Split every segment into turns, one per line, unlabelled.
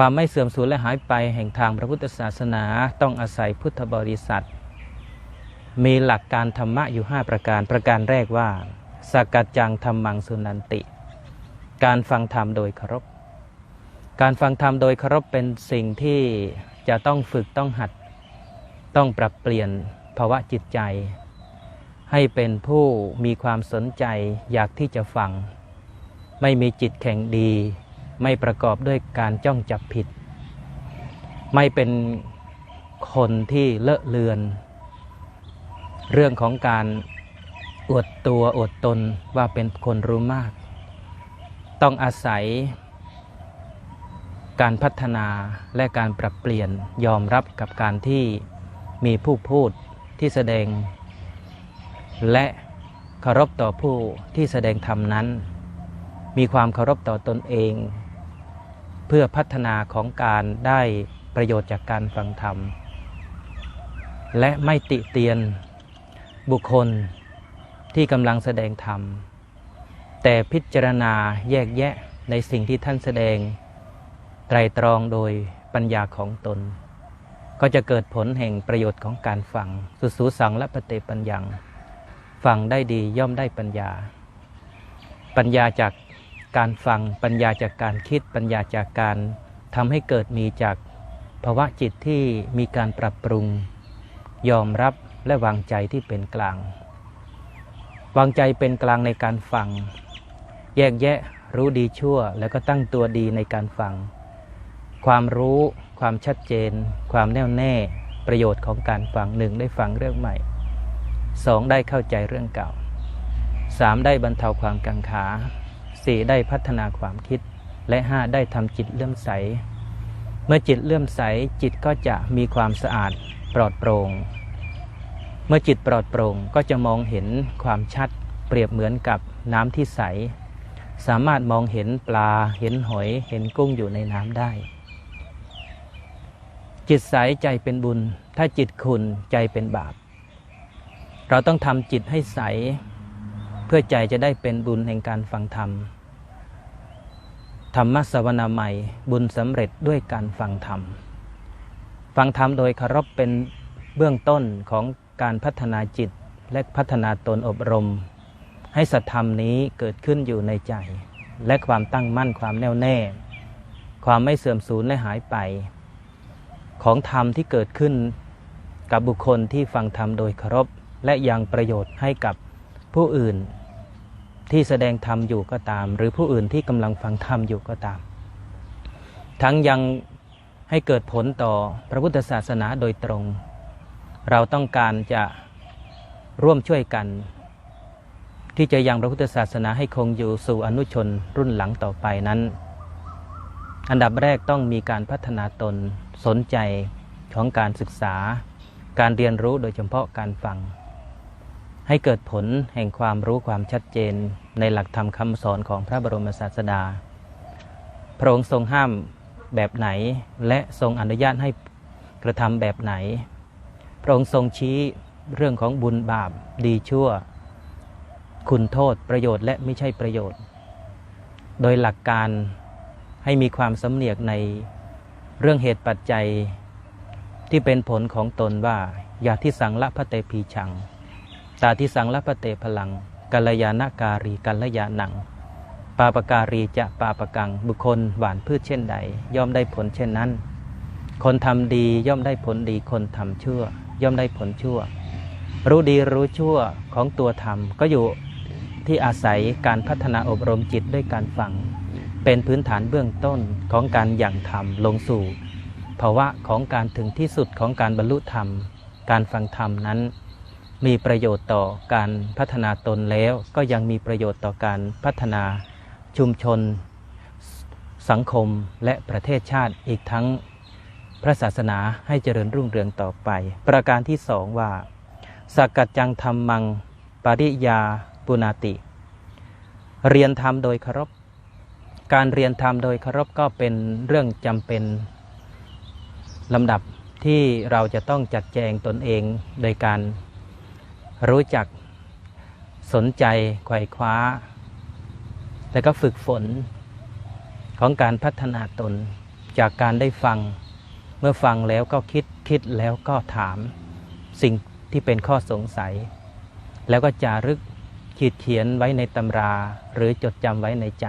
ความไม่เสื่อมสูญและหายไปแห่งทางพระพุทธศาสนาต้องอาศัยพุทธบริษัท มีหลักการธรรมะอยู่ 5 ประการ ประการแรกว่าสกัจจังธรรมังสุนันติ การฟังธรรมโดยเคารพ การฟังธรรมโดยเคารพเป็นสิ่งที่จะต้องฝึกต้องหัด ต้องปรับเปลี่ยนภาวะจิตใจ ให้เป็นผู้มีความสนใจอยากที่จะฟัง ไม่มีจิตแข็งดี ไม่ประกอบด้วยการจ้องจับผิด ไม่เป็นคนที่เลอะเลือน เรื่องของการอวดตัวอวดตนว่าเป็นคนรู้มาก ต้องอาศัย การพัฒนาและการปรับเปลี่ยนยอมรับกับการที่มีผู้พูดที่แสดง และเคารพต่อผู้ที่แสดงธรรมนั้น มีความเคารพต่อตนเอง เพื่อพัฒนาของการได้ประโยชน์จากการฟังธรรม และไม่ติเตียนบุคคลที่กำลังแสดงธรรม แต่พิจารณาแยกแยะในสิ่งที่ท่านแสดง ไตรตรองโดยปัญญาของตน ก็จะเกิดผลแห่งประโยชน์ของการฟัง สุสูสังและปฏิปัญญัง ฟังได้ดีย่อมได้ปัญญา ปัญญาจาก การฟังปัญญาจากการคิดปัญญาจากการทำให้เกิดมีจากภาวะจิตที่มีการปรับปรุง ยอมรับและวางใจที่เป็นกลาง วางใจเป็นกลางในการฟัง แยกแยะรู้ดีชั่วแล้วก็ตั้งตัวดีในการฟัง ความรู้ความชัดเจน ความแน่วแน่ประโยชน์ของการฟังหนึ่งได้ฟังเรื่องใหม่สองได้เข้าใจเรื่องเก่าสามได้บรรเทาความกังขา สี่ได้พัฒนาความคิด และห้าได้ทำจิตเลื่อมใส เมื่อจิตเลื่อมใสจิตก็จะมีความสะอาดปลอดโปร่ง เมื่อจิตปลอดโปร่งก็จะมองเห็นความชัด เปรียบเหมือนกับน้ำที่ใส สามารถมองเห็นปลาเห็นหอยเห็นกุ้งอยู่ในน้ำได้ จิตใสใจเป็นบุญ ถ้าจิตขุนใจเป็นบาป เราต้องทำจิตให้ใสเพื่อใจจะได้เป็นบุญแห่งการฟังธรรม ธรรมสวนาใหม่บุญสำเร็จด้วยการฟังธรรม ฟังธรรมโดยคารพเป็นเบื้องต้นของการพัฒนาจิตและพัฒนาตนอบรม ให้สัตธรรมนี้เกิดขึ้นอยู่ในใจ และความตั้งมั่นความแน่วแน่ ความไม่เสื่อมสูญและหายไป ของธรรมที่เกิดขึ้นกับบุคคลที่ฟังธรรมโดยเคารพและยังประโยชน์ให้กับผู้อื่น ที่แสดงธรรมอยู่ก็ตาม หรือผู้อื่นที่กำลังฟังธรรมอยู่ก็ตาม ทั้งยังให้เกิดผลต่อพระพุทธศาสนาโดยตรง เราต้องการจะร่วมช่วยกัน ที่จะยังพระพุทธศาสนาให้คงอยู่สู่อนุชนรุ่นหลังต่อไปนั้น อันดับแรกต้องมีการพัฒนาตนสนใจของการศึกษา การเรียนรู้โดยเฉพาะการฟัง ให้เกิดผลแห่งความรู้ความชัดเจนในหลักธรรมคำสอนของพระบรมศาสดา พระองค์ทรงห้ามแบบไหนและทรงอนุญาตให้กระทำแบบไหน พระองค์ทรงชี้เรื่องของบุญบาปดีชั่ว คุณโทษประโยชน์และไม่ใช่ประโยชน์ โดยหลักการให้มีความสำเนียกในเรื่องเหตุปัจจัยที่เป็นผลของตนว่าอย่าที่สังละพระเตพีชัง ตาที่สังละพระเตพลังกัลยาณการีกัลยาณัง ปาปการีจะปาปกัง บุคคลหวานพืชเช่นใด ย่อมได้ผลเช่นนั้น คนทำดีย่อมได้ผลดีคนทำชั่ว ย่อมได้ผลชั่ว รู้ดีรู้ชั่วของตัวทำก็อยู่ที่อาศัยการพัฒนาอบรมจิตด้วยการฟัง เป็นพื้นฐานเบื้องต้นของการอย่างธรรมลงสู่ภาวะของการถึงที่สุดของการบรรลุธรรม การฟังธรรมนั้น มีประโยชน์ต่อการพัฒนาตนแล้ว ก็ยังมีประโยชน์ต่อการพัฒนาชุมชน สังคมและประเทศชาติอีกทั้งพระศาสนาให้เจริญรุ่งเรืองต่อไป ประการที่สองว่าสักกัจจังธรรมัง ปริยาปุนาติ เรียนธรรมโดยเคารพการเรียนธรรมโดยเคารพก็เป็นเรื่องจำเป็นลำดับที่เราจะต้องจัดแจงตนเองโดยการ รู้จักสนใจไขว่คว้า และก็ฝึกฝนของการพัฒนาตนจากการได้ฟัง เมื่อฟังแล้วก็คิดคิดแล้วก็ถาม สิ่งที่เป็นข้อสงสัย แล้วก็จารึกขีดเขียนไว้ในตำรา หรือจดจำไว้ในใจ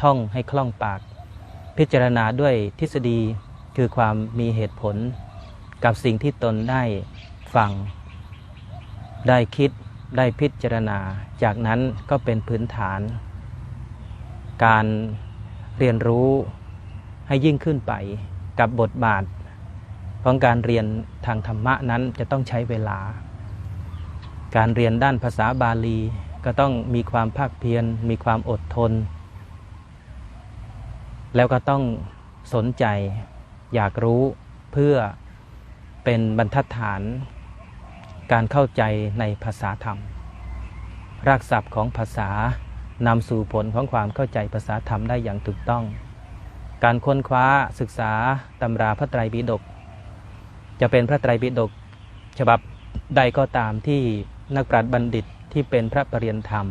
ท่องให้คล่องปาก พิจารณาด้วยทฤษฎีคือความมีเหตุผล กับสิ่งที่ตนได้ฟัง ได้คิดได้พิจารณา จากนั้นก็เป็นพื้นฐาน การเรียนรู้ให้ยิ่งขึ้นไปกับบทบาทของการเรียนทางธรรมะนั้นจะต้องใช้เวลา การเรียนด้านภาษาบาลีก็ต้องมีความภาคเพียร มีความอดทน แล้วก็ต้องสนใจอยากรู้เพื่อเป็นบรรทัดฐาน การเข้าใจในภาษาธรรม รากศัพท์ของภาษานำสู่ผลของความเข้าใจภาษาธรรมได้อย่างถูกต้อง การค้นคว้าศึกษาตำราพระไตรปิฎกจะเป็นพระไตรปิฎกฉบับใดก็ตามที่นักปราชญ์บัณฑิตที่เป็นพระปรริยนธรรม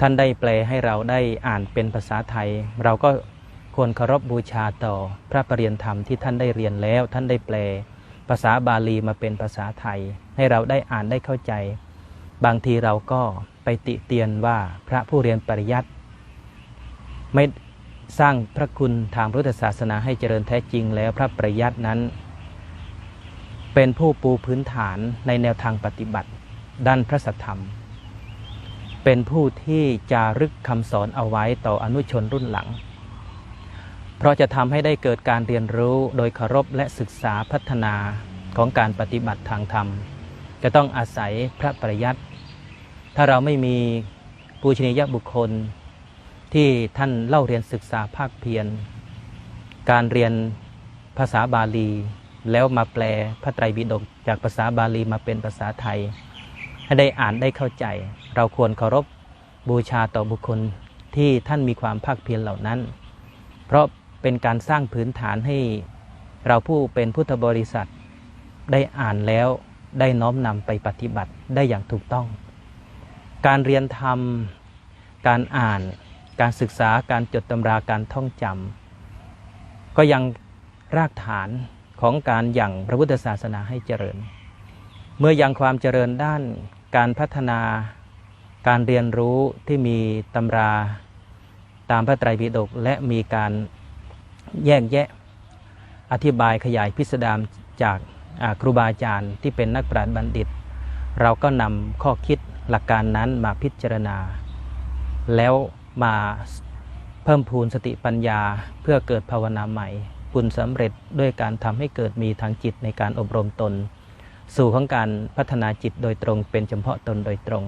ท่านได้แปลให้เราได้อ่านเป็นภาษาไทย เราก็ควรเคารพบบูชาต่อพระปรริยนธรรมที่ท่านได้เรียนแล้วท่านได้แปล ภาษาบาลีมาเป็นภาษาไทย ให้เราได้อ่านได้เข้าใจ บางทีเราก็ไปติเตียนว่าพระผู้เรียนปริยัติไม่สร้างพระคุณทางพุทธศาสนาให้เจริญแท้จริงแล้วพระปริยัตินั้น เป็นผู้ปูพื้นฐานในแนวทางปฏิบัติ ด้านพระสัทธรรม เป็นผู้ที่จารึกคำสอนเอาไว้ต่ออนุชนรุ่นหลัง เพราะจะทำให้ได้เกิดการเรียนรู้โดยเคารพและศึกษาพัฒนาของการปฏิบัติทางธรรม จะต้องอาศัยพระปริยัติ ถ้าเราไม่มีปูชนียบุคคล ที่ท่านเล่าเรียนศึกษาภาคเพียร การเรียนภาษาบาลี แล้วมาแปลพระไตรปิฎกจากภาษาบาลีมาเป็นภาษาไทย ให้ได้อ่านได้เข้าใจ เราควรเคารพบูชาต่อบุคคลที่ท่านมีความภาคเพียรเหล่านั้น เพราะเป็นการสร้างพื้นฐานให้เราผู้เป็นพุทธบริษัทได้อ่านแล้ว ได้น้อมนำไปปฏิบัติได้อย่างถูกต้อง การเรียนธรรม การอ่าน การศึกษา การจดตำรา การท่องจำ ก็ยังรากฐานของการอย่างพระพุทธศาสนาให้เจริญ เมื่อยังความเจริญด้านการพัฒนา การเรียนรู้ที่มีตำราตามพระไตรปิฎกและมีการแยกแยะอธิบายขยายพิสดารจาก ครูบาอาจารย์ที่เป็นนักปราชญ์บัณฑิต เราก็นำข้อคิดหลักการนั้นมาพิจารณา แล้วมาเพิ่มพูนสติปัญญาเพื่อเกิดภาวนาใหม่บุญสำเร็จด้วยการทำให้เกิดมีทางจิตในการอบรมตน สู่ของการพัฒนาจิตโดยตรงเป็นเฉพาะตนโดยตรง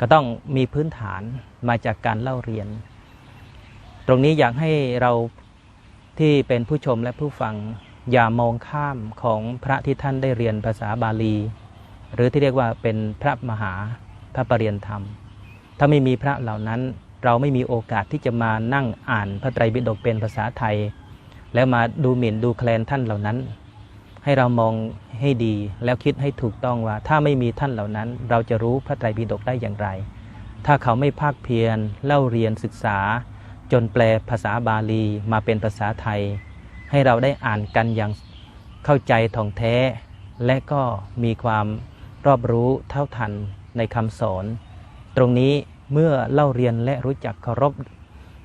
ก็ต้องมีพื้นฐานมาจากการเล่าเรียน ตรงนี้อยากให้เราที่เป็นผู้ชมและผู้ฟัง อย่ามองข้ามของพระที่ท่านได้เรียนภาษาบาลี หรือที่เรียกว่าเป็นพระมหาพระปรริยนธรรม ถ้าไม่มีพระเหล่านั้นเราไม่มีโอกาสที่จะมานั่งอ่านพระไตรปิฎกเป็นภาษาไทย แล้วมาดูหมิ่นดูแคลนท่านเหล่านั้น ให้เรามองให้ดีแล้วคิดให้ถูกต้องว่า ถ้าไม่มีท่านเหล่านั้น เราจะรู้พระไตรปิฎกได้อย่างไร ถ้าเขาไม่ภาคเพียรเล่าเรียนศึกษา จนแปลภาษาบาลีมาเป็นภาษาไทย ให้เราได้อ่านกันอย่างเข้าใจท่องแท้ และก็มีความรอบรู้เท่าทันในคำสอน ตรงนี้เมื่อเล่าเรียนและรู้จักเคารพ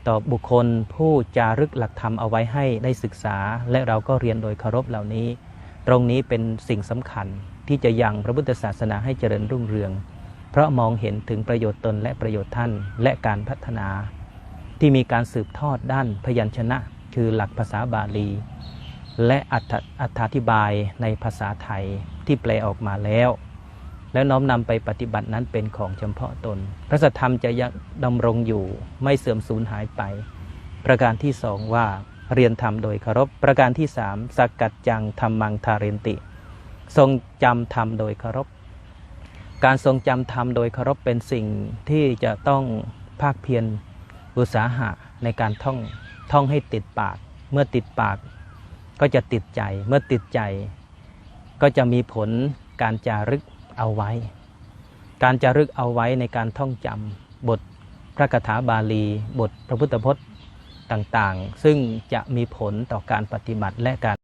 ต่อบุคคลผู้จารึกหลักธรรมเอาไว้ให้ได้ศึกษา และเราก็เรียนโดยเคารพเหล่านี้ ตรงนี้เป็นสิ่งสำคัญที่จะยังพระพุทธศาสนาให้เจริญรุ่งเรือง เพราะมองเห็นถึงประโยชน์ตนและประโยชน์ท่านและการพัฒนา ที่มีการสืบทอดด้านพยัญชนะ คือหลักภาษาบาลี และอัธิบายในภาษาไทยที่แปลออกมาแล้ว แล้วน้อมนำไปปฏิบัตินั้นเป็นของเฉพาะตน พระสัทธรรมจะยังดำรงอยู่ไม่เสื่อมสูญหายไป ประการที่สองว่าเรียนธรรมโดยเคารพ ประการที่สามสักกัดจังธรรมังทาเรนติ ทรงจำธรรมโดยเคารพ การทรงจำธรรมโดยเคารพเป็นสิ่งที่จะต้องภาคเพียรอุตสาหะในการท่อง ท่องให้ติดปาก เมื่อติดปาก ก็จะติดใจ เมื่อติดใจ ก็จะมีผลการจารึกเอาไว้ การจารึกเอาไว้ในการท่องจำบทพระคาถาบาลี บทพระพุทธพจน์ต่างๆ ซึ่งจะมีผลต่อการปฏิบัติและการ